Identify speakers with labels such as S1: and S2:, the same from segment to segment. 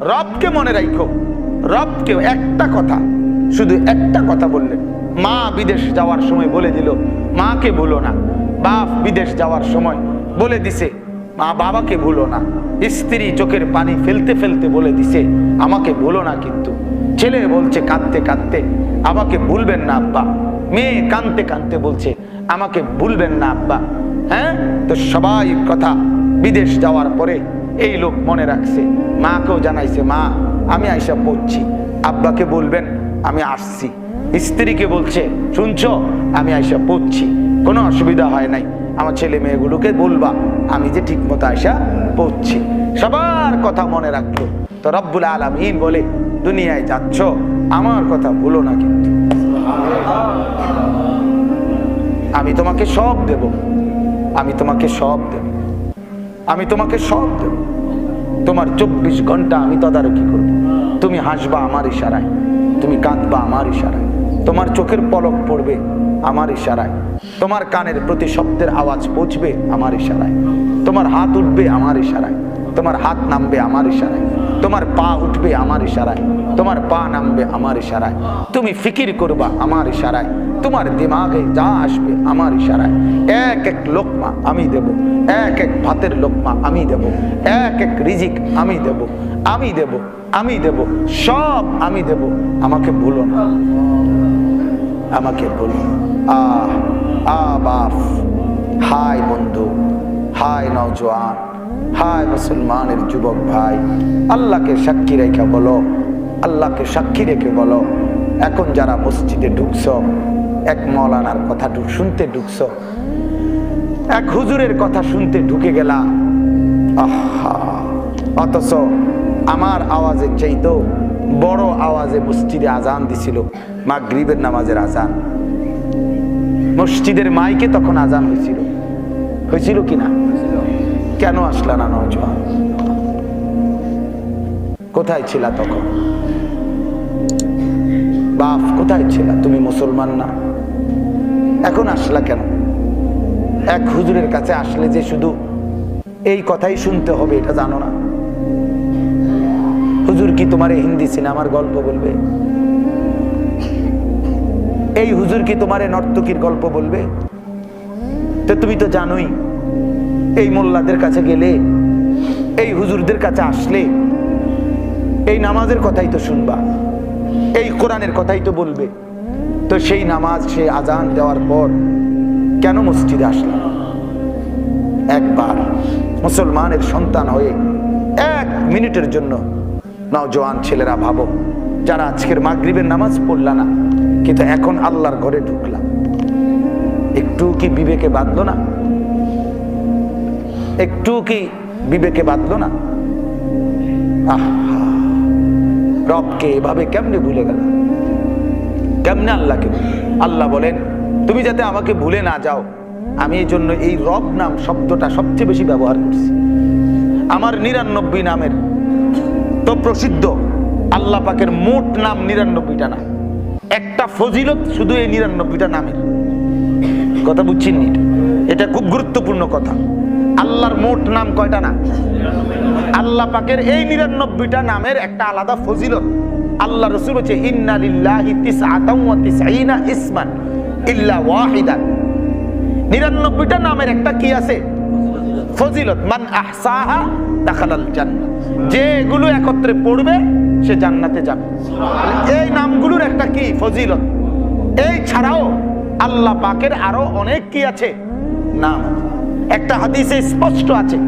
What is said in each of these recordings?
S1: রবকে মনে রাখো রবকে একটা কথা, শুধু একটা কথা বললেন মা বিদেশ যাওয়ার সময় বলে দিল, মাকে ভুলো না। বাপ বিদেশ যাওয়ার সময় বলে দিছে, মা বাবাকে ভুলো না। স্ত্রী চোখের পানি ফেলতে ফেলতে বলে দিছে, আমাকে ভুলো না কিন্তু। ছেলে বলছে কাঁদতে কাঁদতে, আমাকে ভুলবেন না আব্বা। মেয়ে কাঁদতে কাঁদতে বলছে, আমাকে ভুলবেন না আব্বা। হ্যাঁ? তো সবাই কথা, বিদেশ যাওয়ার পরে এই লোক মনে রাখছে, মাকেও জানাইছে, মা, আমি আইসা পড়ছি। আব্বাকে বলবেন, আমি আসছি। স্ত্রীকে বলছে, শুনছো, আমি আইসা পড়ছি। কোনো অসুবিধা হয় নাই। আমার ছেলে মেয়েগুলোকে বলবা, আমি যে ঠিক মতো আইসা পড়ছি। সবার কথা মনে রাখল। তো রব্বুল আলমিন বলে, দুনিয়ায় যাচ্ছ, আমার কথা ভুলো না কিন্তু। আমি তোমাকে সব দেব। আমি তোমাকে সব দেব। আমি তোমাকে সব দেব তোমার চব্বিশ ঘণ্টা আমি তদারকি করব তুমি হাসবা আমার ইশারায় তুমি কাঁদবা আমার ইশারায় তোমার চোখের পলক পড়বে আমার ইশারায় তোমার কানের প্রতি শব্দের আওয়াজ পৌঁছবে আমার ইশারায় তোমার হাত উঠবে আমার ইশারায় তোমার হাত নামবে আমার ইশারায় তোমার পা উঠবে আমার ইশারায় তোমার পা নামবে আমার ইশারায় তুমি ফিকির করবা আমার ইশারায় তোমার দিমাগে যা আসবে আমার ইশারায় এক এক লোকমা আমি দেব এক এক ভাতের লোকমা আমি দেব। এক এক রিজিক আমি দেব। আমি দেব। আমি দেব। সব আমি দেব। আমাকে ভুলো না। আমাকে বলো আহ আ বাপ হাই বন্ধু। হাই নওজোয়ান। হাই মুসলমানের যুবক ভাই। আল্লাহকে সাক্ষী রেখে বলো। আল্লাহকে সাক্ষী রেখে বলো। এখন যারা মসজিদে ঢুকছ, এক মৌলানার কথা ঢুক- শুনতে ঢুকছ এক হুজুরের কথা শুনতে ঢুকে গেলা। অথচ আমার আওয়াজের চাইতেও বড় আওয়াজে মসজিদে আজান দিছিল মা গ্রিবের নামাজের আজান। মসজিদের মাইকে তখন আজান হয়েছিল। হয়েছিল কিনা কেন আসলা না নজওয়ান? কোথায় ছিলা তখন? বাপ, কোথায় ছিলা? তুমি মুসলমান না। এখন আসলা কেন? এক হুজুরের কাছে আসলে যে শুধু এই কথাই শুনতে হবে, এটা জানো না। হুজুর কি তোমার হিন্দি সিনেমার গল্প বলবে? এই হুজুর কি তোমার নর্তকীর গল্প বলবে? তো তুমি তো জানোই, এই মোল্লাদের কাছে গেলে, এই হুজুরদের কাছে আসলে, এই নামাজের কথাই তো শুনবা, এই কোরআনের কথাই তো বলবে। তো সেই নামাজ সে আজান দেওয়ার পর কেন মসজিদে আসলাম একবার মুসলমানের সন্তান হয়ে এক মিনিটের জন্য নওজোয়ান ছেলেরা ভাবো, যারা আজকের মাগরিবের নামাজ পড়লা না, কিন্তু এখন আল্লাহর ঘরে ঢুকলাম একটু কি বিবেকে বাঁধলো না? একটু কি বিবেকে বাঁধলো না? রবকে এভাবে কেমনে ভুলে গেল? কেমনে আল্লাহকে আল্লাহ বলেন, তুমি যাতে আমাকে ভুলে না যাও আমি এই জন্য এই রব নাম শব্দটা সবচেয়ে বেশি ব্যবহার করছি। আমার নিরানব্বই নামের তো প্রসিদ্ধ আল্লাহ পাকের মোট নাম নিরানব্বইটা না একটা ফজিলত শুধু এই নিরানব্বইটা নামের। কথা বুঝছেন নি? এটা খুব গুরুত্বপূর্ণ কথা। আল্লাহর মোট নাম কয়টা না? আল্লাহ পাকের এই নিরানব্বইটা নামের একটা আলাদা ফজিলত। আল্লাহ রসুল হচ্ছে ইন্না ইসমান ইল্লা ওয়াহিদান। নিরানব্বইটা নামের একটা কি আছে? ফজিলত, মান আহসাহা দাখালাল জান্নাত। যে এগুলো একত্রে পড়বে, সে জান্নাতে যাবে। এই নামগুলোর একটা কি? ফজিলত। এই ছাড়াও আল্লাহ পাকের আরও অনেক কি আছে? নাম। একটা হাদিসে স্পষ্ট আছে,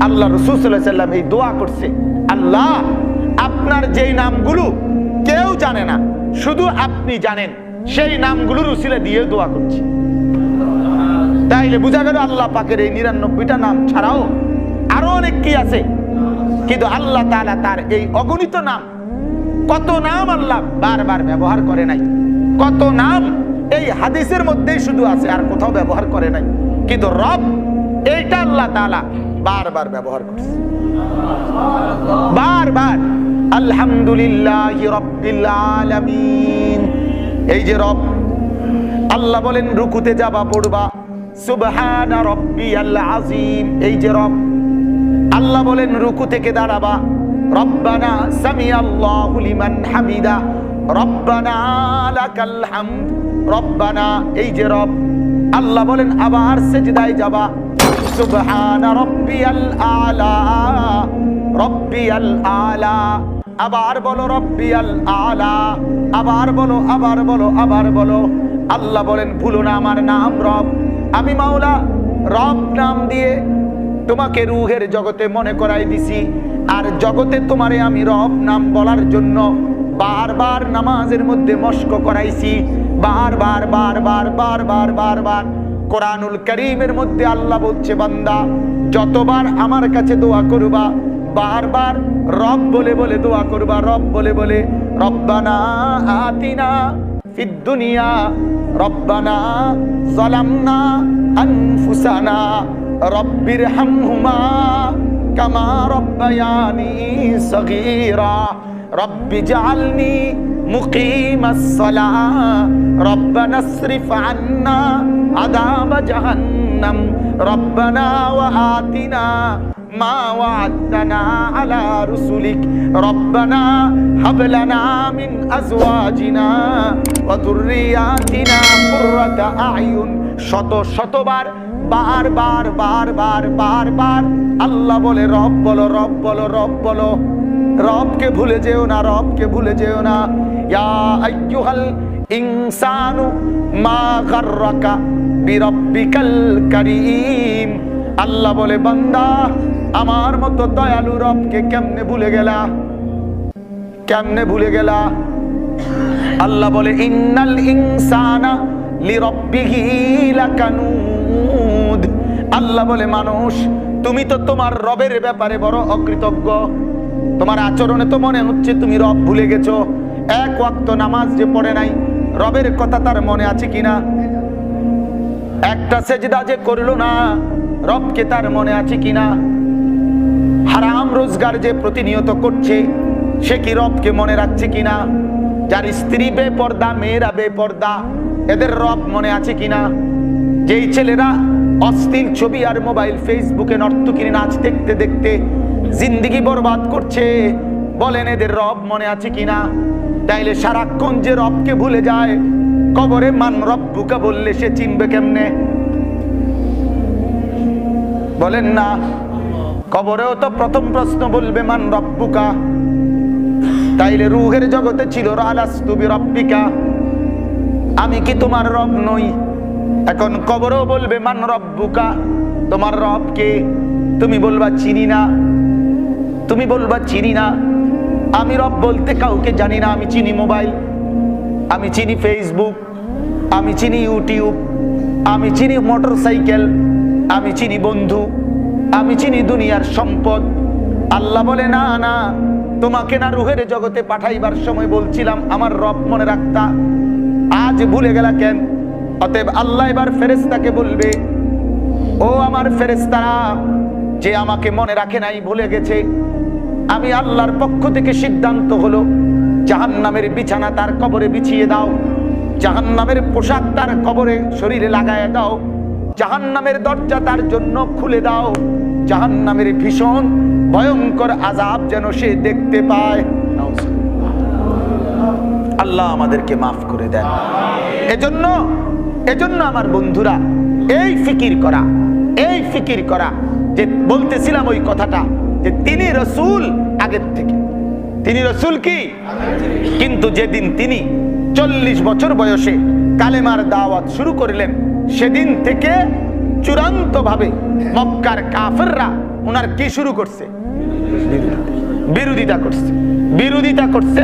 S1: আল্লাহ রসুল সাল্লাম এই দোয়া করছে, আল্লাহ, আপনার যেই নামগুলো কেউ জানে না, শুধু আপনি জানেন, সেই নামগুলোর উসিলে দিয়ে দোয়া করছি। তাইলে বোঝা গেল আল্লাহ পাকের এই নিরানব্বইটা নাম ছাড়াও আরও অনেক কি আছে। কিন্তু আল্লাহ তাআলা তার এই অগণিত নাম, কত নাম আল্লাহ বারবার ব্যবহার করে নাই। কত নাম এই হাদিসের মধ্যেই শুধু আছে, আর কোথাও ব্যবহার করে নাই। কিন্তু রব এইটা আল্লাহ তাআলা বারবার ব্যবহার করছে। বারবার, আলহামদুলিল্লাহ রব্বিল এই যে রব, আল্লাহ বলেন, রুকুতে যাবা, পড়বা। সুবহানা রব্বিয়াল আজিম এই যে রব, আল্লাহ বলেন, রুকু থেকে দাঁড়াবা। রব্বানা সামিআল্লাহু লিমান হামিদা। রব্বানা লাকাল হামদ। রব্বানা, এই যে রব, আল্লাহ বলেন, আবার সেজদায় যাবা। সুবহানা রব্বিয়াল আলা রব্বিয়াল আলা আবার বলো রব্বিয়াল আলা আবার বলো আবার বলো আবার বলো। আল্লাহ বলেন, ভুলো না আমার নাম, রব। আমি মাওলা রব নাম দিয়ে তোমাকে রুহের জগতে মনে করাই দিছি। আর জগতে তোমারে আমি রব নাম বলার জন্য বারবার নামাজের মধ্যে মস্ক করাইছি। বারবার বারবার বারবার বারবার কোরআনুল করিমের মধ্যে আল্লাহ বলছে, বান্দা, যতবার আমার কাছে দোয়া করবা, বারবার রব বলে বলে দোয়া করবা, রব বলে বলে, রব্বানা আতিনা في الدنيا ربنا ظلمنا أنفسنا. رب ارحمهما كما ربياني صغيرا. رب اجعلني مقيم الصلاة. ربنا اصرف عنا عذاب জাহান্নাম। রব্বানা ওয়া আতিনা মা ওয়া'আদতানা আলা রুসুলিক। রব্বানা হাব লানা মিন আজওয়াজিনা ওয়া যুররিয়াতিনা শত শতবার, বার বার বার বার বার বার আল্লাহ বলে, রব বলো রব বলো রব বলো। রবকে ভুলে যেও না, রবকে ভুলে যেও না। ইয়া আইয়ুহাল ইনসানু মা গাররাকা আল্লাহ বলে, বান্দা, আমার মতো দয়ালু রবকে কেমনে ভুলে গেলা? কেমনে ভুলে গেলা? আল্লাহ বলে, ইন্নাল ইনসানা লিরাব্বিহি লাকানুদ। আল্লাহ বলে, মানুষ, তুমি তো তোমার রবের ব্যাপারে বড় অকৃতজ্ঞ। তোমার আচরণে তো মনে হচ্ছে তুমি রব ভুলে গেছো। এক ওয়াক্ত নামাজ যে পড়ে নাই, রবের কথা তার মনে আছে কিনা? একটা সেজদা যে করল না, রবকে তার মনে আছে কিনা হারাম রোজগার যে প্রতিনিয়ত করছে, সে কি রবকে মনে রাখছে কিনা যার স্ত্রী বেপর্দা, মেয়েরা বেপর্দা, এদের রব মনে আছে কিনা যেই ছেলেরা অস্থির ছবি আর মোবাইল ফেসবুকে নর্তকির নাচ দেখতে দেখতে জিন্দিগি বরবাদ করছে, বলেন এদের রব মনে আছে কিনা তাইলে সারাক্ষণ যে রবকে ভুলে যায় কবরে মান রব্বুকা বললে সে চিনবে কেমনে? বলেন না, কবরেও তো প্রথম প্রশ্ন বলবে মান রব্বুকা। তাইলে রুহের জগতে ছিল রালাস্তুবি রব্বিকা আমি কি তোমার রব নই? এখন কবরেও বলবে মান রব্বুকা। তোমার রব কে? তুমি বলবা চিনি না। তুমি বলবা চিনি না। আমি রব বলতে কাউকে জানি না, আমি চিনি মোবাইল। আমি চিনি ফেসবুক আমি চিনি ইউটিউব আমি চিনি মোটর সাইকেল আমি চিনি বন্ধু, আমি চিনি দুনিয়ার সম্পদ। আল্লাহ বলে, না না, তোমাকে না রুহের জগতে পাঠাইবার সময় বলছিলাম, আমার রব মনে রাখতা। আজ ভুলে গেলা কেন? অতএব আল্লাহ এবার ফেরেস্তাকে বলবে, ও আমার ফেরেস্তারা যে আমাকে মনে রাখে নাই, ভুলে গেছে। আমি আল্লাহর পক্ষ থেকে সিদ্ধান্ত হলো জাহান্নামের বিছানা তার কবরে বিছিয়ে দাও। জাহান্নামের পোশাক তার কবরে শরীরে লাগায় দাও। জাহান্নামের দরজা তার জন্য খুলে দাও। জাহান্নামের ভীষণ ভয়ঙ্কর আজাব যেন সে দেখতে পায়। আল্লাহ আমাদেরকে মাফ করে দেন। এজন্য এজন্য আমার বন্ধুরা, এই ফিকির করা, এই ফিকির করা যে বলতেছিলাম ওই কথাটা, যে তিনি রসুল আগের থেকে। তিনি রসুল কি? কিন্তু যেদিন তিনি চল্লিশ বছর বয়সে কালেমার দাওয়াত শুরু করলেন, সেদিন থেকে চূড়ান্ত ভাবে মক্কার কাফেররা ওনার কি শুরু করছে? বিরোধিতা করছে। বিরোধিতা করছে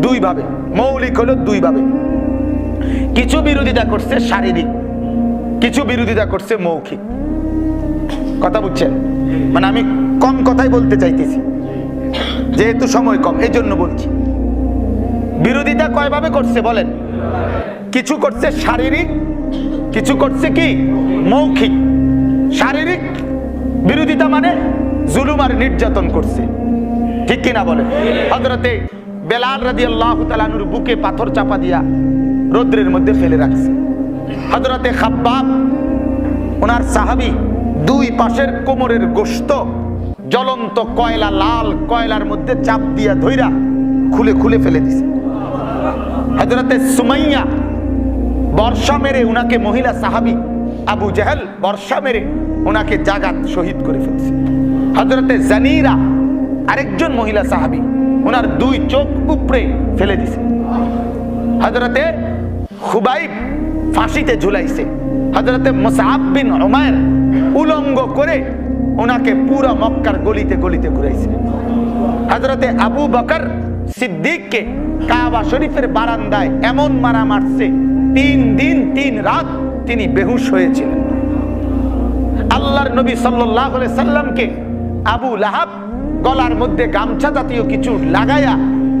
S1: দুই ভাবে মৌলিক হলো দুই ভাবে কিছু বিরোধিতা করছে শারীরিক, কিছু বিরোধিতা করছে মৌখিক। কথা বুঝছেন? মানে আমি কম কথাই বলতে চাইতেছি। যেহেতু সময় কম এই জন্য বলছি। বিরোধিতা কয়ভাবে করছে বলেন? কিছু করছে শারীরিক, কিছু করছে কি? মৌখিক। শারীরিক বিরোধিতা মানে জুলুম আর নির্যাতন করছে। ঠিক কিনা বলে হজরতে বেলাল রাজি আল্লাহ বুকে পাথর চাপা দিয়া রৌদ্রের মধ্যে ফেলে রাখছে। হজরতে খাব্বাব, ওনার সাহাবি দুই পাশের কোমরের গোস্ত জ্বলন্ত কয়লা, লাল কয়লার মধ্যে চাপ দিয়া ধইরা খুলে খুলে ফেলে দিছে। হজরতে সুমাইয়া বর্ষা মেরে উনাকে মহিলা সাহাবি আবু জাহেল বর্ষা মেরে ওনাকে জাগাত শহীদ করে ফেলছে। হজরতে জানিরা আরেকজন মহিলা সাহাবি ওনার দুই চোখ উপড়ে ফেলে দিছে। হজরতে খুবাইব ফাঁসিতে ঝুলাইছে। হজরতে মুসাহাব বিন ওমায়ের উলঙ্গ করে ওনাকে পুরা মক্কার গলিতে গলিতে ঘুরাইছে। হজরতে আবু বকর সিদ্দিককে কাবা শরীফের বারান্দায় এমন মারা মারছে, তিন দিন, তিন রাত তিনি বেহুশ হয়েছিলেন। আল্লাহর নবী সাল্লাহ সাল্লামকে আবু লাহাব গলার মধ্যে গামছা জাতীয় কিছু লাগায়া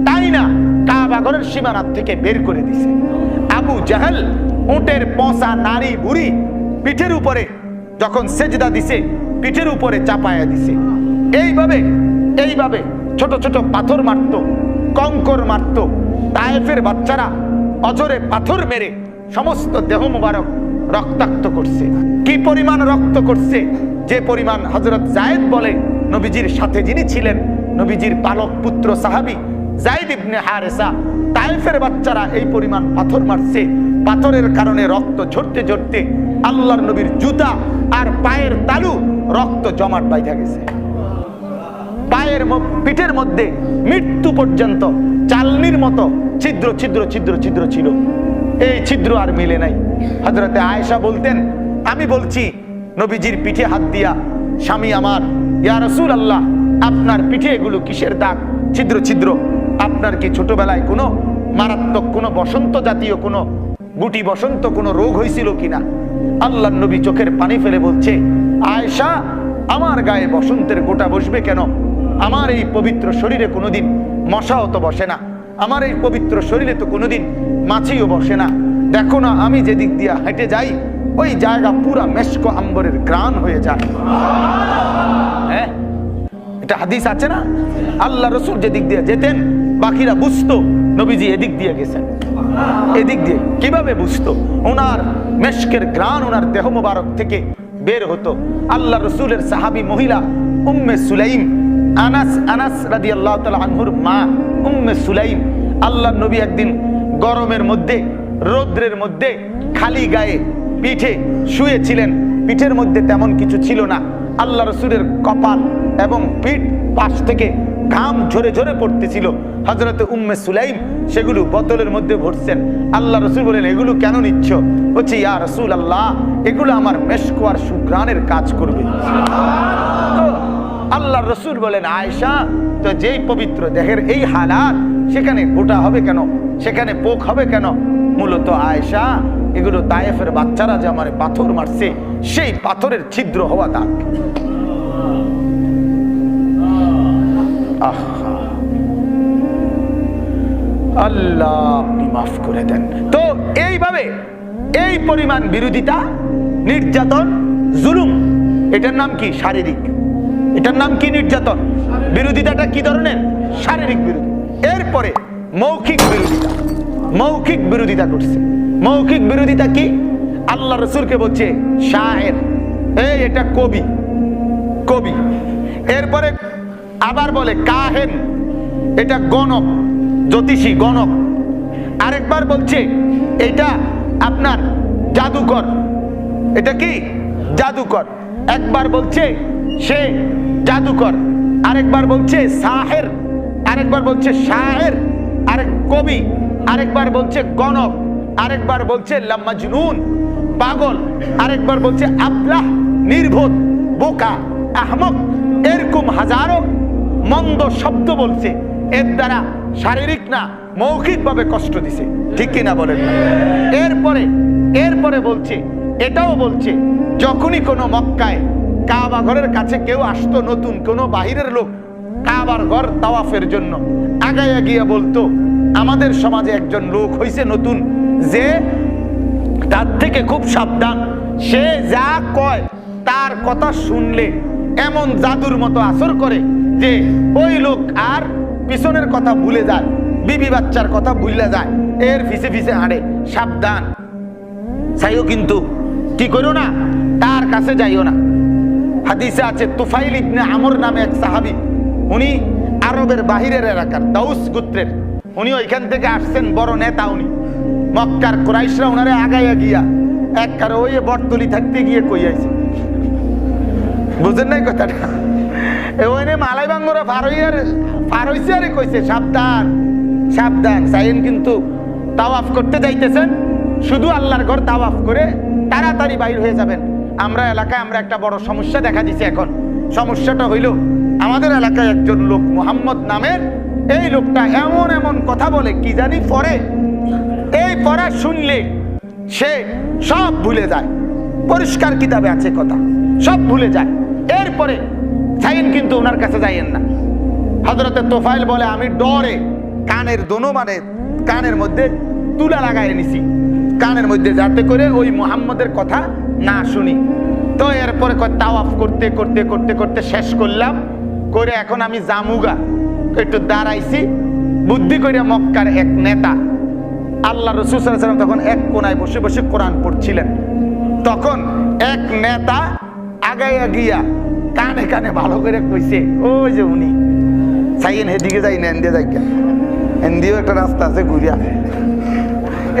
S1: তাই না কাবাগরের সীমানার থেকে বের করে দিছে। আবু জাহেল উটের পচা নারী বুড়ি পিঠের উপরে যখন সেজদা দিছে, পিঠের উপরে চাপায়া দিছে। এইভাবে এইভাবে ছোট ছোট পাথর মারতো কঙ্কর মারতো। তায়েফের বাচ্চারা অজরে পাথর মেরে সমস্ত দেহ মুবারক রক্তাক্ত করছে। কি পরিমাণ রক্ত করছে? যে পরিমাণ হজরত জায়েদ বলে, নবীজির সাথে যিনি ছিলেন, নবীজির পালক পুত্র সাহাবি জায়েদ ইবনে হারেসা তাইফের বাচ্চারা এই পরিমাণ পাথর মারছে। পাথরের কারণে রক্ত ঝরতে ঝরতে আল্লাহর নবীর জুতা আর পায়ের তালু রক্ত জমাট বাইধা গেছে। পায়ের পিঠের মধ্যে মৃত্যু পর্যন্ত চালনির মতো ছিদ্র ছিদ্র ছিদ্র ছিদ্র ছিল। এই ছিদ্র আর মিলে নাই। হজরতে আয়েশা বলতেন, আমি বলছি, নবীজির পিঠে হাত দিয়া, স্বামী আমার, ইয়া রসুল আল্লাহ আপনার পিঠে এগুলো কিসের দাগ? ছিদ্র ছিদ্র, আপনার কি ছোটবেলায় কোনো মারাত্মক, কোনো বসন্ত জাতীয়, কোনো গুটি বসন্ত, কোনো রোগ হয়েছিল কিনা? আল্লাহ নবী চোখের পানি ফেলে বলছে, আয়েশা, আমার গায়ে বসন্তের গোটা বসবে কেন? আমার এই পবিত্র শরীরে কোনোদিন মশাও তো বসে না। আমার এই পবিত্র শরীরে তো কোনোদিন মাছিও বসে না। দেখো না, আমি যেদিক দিয়া হেঁটে যাই, ওই জায়গা পুরা মেশকো আম্বরের গ্রান হয়ে যায়। হ্যাঁ? এটা হাদিস আছে না? আল্লাহ রসুল যেদিক দিয়ে যেতেন, বাকিরা বুঝতো, নবীজি এদিক দিয়ে গেছেন। এদিক দিয়ে কীভাবে বুঝতো? ওনার মেশকের গ্রান ওনার দেহ মোবারক থেকে বের হতো। আল্লাহ রসুলের সাহাবি মহিলা উম্মে সুলাইম আনাস আনাস রাদি আল্লাহ তালা আনহুর মা, উম্মে সুলাইম আল্লাহ নবী একদিন গরমের মধ্যে, রৌদ্রের মধ্যে খালি গায়ে পিঠে শুয়েছিলেন। পিঠের মধ্যে তেমন কিছু ছিল না। আল্লাহ রসুলের কপাল এবং পিঠ পাশ থেকে ঘাম ঝরে ঝরে পড়তেছিল। হজরত উম্মে সুলাইম সেগুলো বোতলের মধ্যে ভরছেন। আল্লাহ রসুল বলেন, এগুলো কেন নিচ্ছ? বলছি, ইয়া রসুল আল্লাহ এগুলো আমার মেশকোয়ার সুগ্রানের কাজ করবে। আল্লাহ রসুল বলেন আয়সা তো যেই পবিত্র দেহের এই হালাত, সেখানে গোটা হবে কেন? সেখানে পোক হবে কেন? মূলত আয়সা এগুলো তায়েফের বাচ্চারা যে আমার পাথর মারছে, সেই পাথরের ছিদ্র হওয়া দাগ আল্লাহ, আপনি মাফ করে দেন। তো এইভাবে, এই পরিমাণ বিরোধিতা, নির্যাতন, জুলুম, এটার নাম কি? শারীরিক। এটার নাম কি নির্যাতন? বিরোধিতাটা কি ধরনের? শারীরিক বিরোধী। এরপরে মৌখিক বিরোধিতা। মৌখিক বিরোধিতা করছে মৌখিক বিরোধিতা কি? আল্লাহ রসুলকে বলছে, শায়ের। এই, এটা কবি। কবি। এরপরে আবার বলে, কাহেন। এটা গণক, জ্যোতিষী, গণক। আরেকবার বলছে, এটা আপনার জাদুকর। এটা কি? জাদুকর। একবার বলছে, সে জাদুকর। আরেকবার বলছে সাহের, আরেকবার বলছে শাহের আরেক কবি, আরেকবার বলছে গণক, আরেকবার বলছে লাম্মাজনুন, পাগল, আরেকবার বলছে আবলাহ নির্বোধ বোকা, আহমক, এরকম হাজারো মন্দ শব্দ বলছে। এর দ্বারা শারীরিক না, মৌখিকভাবে কষ্ট দিছে। ঠিক কিনা বলেন? এরপরে এরপরে বলছে, এটাও বলছে, যখনই কোনো মক্কায় কাবা ঘরের কাছে কেউ আসতো নতুন, কোনো বাহিরের লোক। কাবার ঘর তাওয়াফের জন্য। আগাইয়া গিয়ে বলতো, আমাদের সমাজে একজন লোক হইছে নতুন। যে তার থেকে খুব সাবধান। সে যা কয়, তার কথা শুনলে এমন জাদুর মতো আসর করে যে ওই লোক আর পিছনের কথা ভুলে যায়, বিবি বাচ্চার কথা ভুলে যায়, এর ফিসে ফিসে হাঁড়ে। সাবধান। চাইও কিন্তু, কি করো না, তার কাছে যাইও না। হাদিসে আছে, তুফাইল ইবনে আমর নামে এক সাহাবি, উনি আরবের বাহিরের এলাকার, দাউস গোত্রের। উনি ওইখান থেকে আসছেন, বড় নেতা উনি। মক্কার কুরাইশরা ওনারে আগাইয়া গিয়া এক কারও ওই বটতলি থাকতে গিয়ে কই আইছে? বুঝেন নাই কথাটা? এ ওইনে মালাই বাঙ্গরা পার হইয়ার আরে কইছে, সাবধান সাবধান। সাইন কিন্তু তাওয়াফ করতে যাইতেছেন, শুধু আল্লাহর ঘর তাওয়াফ করে তাড়াতাড়ি বাইর হয়ে যাবেন। আমরা এলাকায় আমরা একটা বড় সমস্যা দেখা দিছে এখন। সমস্যাটা হইল, আমাদের এলাকায় একজন লোক মোহাম্মদ নামের, এই লোকটা এমন এমন কথা বলে, কি জানি পরে, এই পড়া শুনলে সে সব ভুলে যায়। পরিষ্কার কিতাবে আছে কথা, সব ভুলে যায়। এরপরে সাইন কিন্তু ওনার কাছে যাইয়েন না। হজরতে তোফাইল বলে, আমি ডরে, কানের দোনো মানে কানের মধ্যে তুলা লাগাই নিছি কানের মধ্যে যাতে করে ওই মুহাম্মদের কথা না শুনি। তো এরপরে তাওয়াফ করতে করতে করতে করতে শেষ করলাম। করে এখন আমি জামুগা। একটু দাঁড়াইছি। বুদ্ধি করে মক্কার এক নেতা আল্লাহ রসুল সাল্লাম তখন এক কোনায় বসে বসে কোরআন পড়ছিলেন। তখন এক নেতা আগাইয়া গিয়া কানে কানে ভালো করে কইছে ওই যে উনি, সাইয়েন হেদিকে যাই না, এন্দিয়ে যাই কেন? এন্দিও একটা রাস্তা আছে ঘুরিয়া।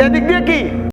S1: এদিক দিয়ে কি?